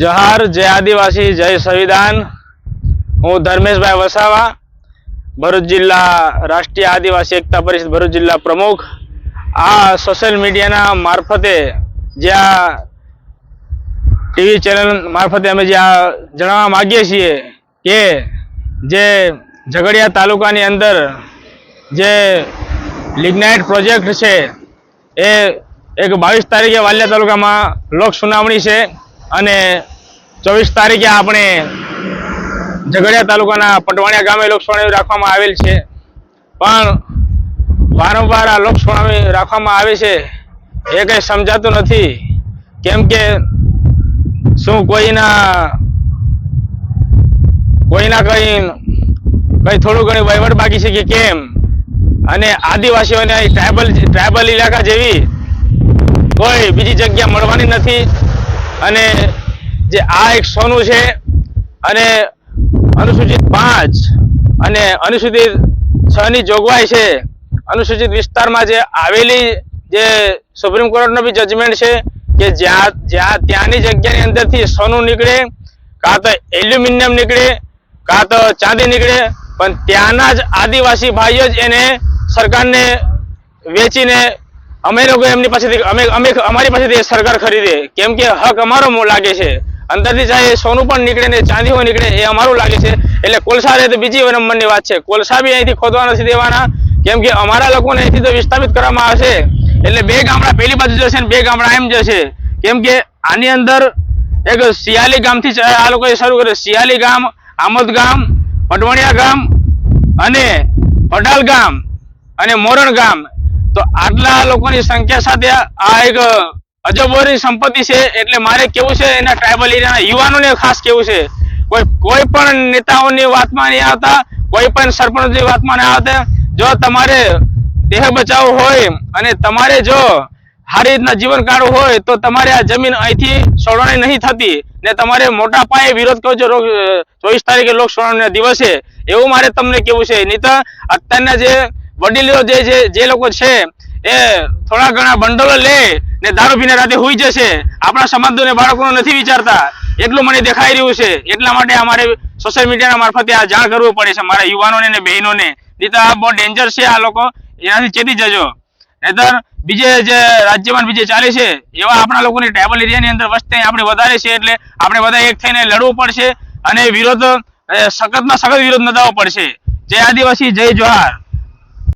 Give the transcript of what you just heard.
જહાર, જય આદિવાસી, જય સંવિધાન. હું ધર્મેશભાઈ વસાવા, ભરૂચ જિલ્લા રાષ્ટ્રીય આદિવાસી એકતા પરિષદ ભરૂચ જિલ્લા પ્રમુખ. આ સોશિયલ મીડિયાના મારફતે જ્યાં ટીવી ચેનલ મારફતે અમે જ્યાં જણાવવા માગીએ છીએ કે જે ઝઘડિયા તાલુકાની અંદર જે લિગ્નાઇટ પ્રોજેક્ટ છે, એ એક બાવીસ તારીખે વાલિયા તાલુકામાં લોક સુનાવણી છે. અને ચોવીસ તારીખે આપણે ઝઘડિયા તાલુકાના પટવાણિયા ગામે લોક રાખવામાં આવેલ છે. પણ વારંવાર આ લોક રાખવામાં આવે છે એ કંઈ સમજાતું નથી. કેમ કે શું કોઈના કોઈના કંઈ કંઈ થોડું ઘણી વહીવટ બાકી છે કે કેમ? અને આદિવાસીઓને ટ્રાયબલ ટ્રાયબલ ઇલાકા જેવી કોઈ બીજી જગ્યા મળવાની નથી. અને જે આ એક સોનું છે અને અનુસૂચિત પાંચ અને અનુસૂચિત છ ની જોગવાઈ છે. અનુસૂચિત વિસ્તારમાં જે આવેલી જે સુપ્રીમ કોર્ટનો બી જજમેન્ટ છે કે જ્યાં જ્યાં ત્યાંની જગ્યાની અંદરથી સોનું નીકળે, કાં તો એલ્યુમિનિયમ નીકળે, કાં તો ચાંદી નીકળે, પણ ત્યાંના જ આદિવાસી ભાઈઓ જ એને સરકારને વેચીને અમે લોકો એમની પાસેથી અમે અમે અમારી પાસેથી સરકાર ખરીદે. કેમ કે હક અમારો લાગે છે. અંદરથી ચાહે સોનું પણ નીકળે ને ચાંદી હોય નીકળે એ અમારું લાગે છે. એટલે કોલસા રહે તો બીજી નંબરની વાત છે. કોલસા બી અહીંથી ખોદવા નથી દેવાના. કેમ કે અમારા લોકોને અહીંથી તો વિસ્થાપિત કરવામાં આવશે. એટલે બે ગામડા પેલી બાજુ જશે ને બે ગામડા એમ જશે. કેમ કે આની અંદર એક સિયાલી ગામથી આ લોકોએ શરૂ કર્યું. સિયાલી ગામ, આમોદ ગામ પટવણિયા ગામ અને પડાલ ગામ અને મોરણ ગામ. તો આટલા લોકોની સંખ્યા સાથે આ એક અજબોરી સંપત્તિ છે એટલે મારે કેવું છે એના ટ્રાઇબલ એરિયાના યુવાનોને ખાસ કેવું છે? કોઈ કોઈ પણ નેતાઓની વાતમાં નહીં આવતા, કોઈ પણ સરપંચની વાતમાં નહીં આવતા. જો તમારે દેહ બચાવ હોય અને તમારે જો સારી રીતના જીવન કાઢવું હોય, તો તમારે આ જમીન અહીંથી છોડવાની નહીં થતી. ને તમારે મોટા પાયે વિરોધ કરજો. ચોવીસ તારીખે લોક છોડવાના દિવસે. એવું મારે તમને કેવું છે? નહીં અત્યારના જે વડીલો જે છે, જે લોકો છે, એ થોડા ઘણા બંડલો લે ને દારૂ પીને રાતે હોઈ જશે. આપણા સમાજને બાળકો નથી વિચારતા. એટલું મને દેખાઈ રહ્યું છે. એટલા માટે અમારે સોશિયલ મીડિયાના મારફતે આ જાણ કરવું પડે છે મારા યુવાનોને ને બહેનોને. નહીં તો આ બહુ ડેન્જર છે આ લોકો. એનાથી ચેતી જજો. નહીતર બીજે જે રાજ્યમાં બીજે ચાલે છે, એવા આપણા લોકોની ટ્રાઇબલ એરિયાની અંદર વસ્તી આપણે વધારે છે એટલે આપણે બધા એક થઈને લડવું પડશે અને વિરોધ સખતમાં સખત વિરોધ નોંધાવવો પડશે. જય આદિવાસી, જય જોહાર.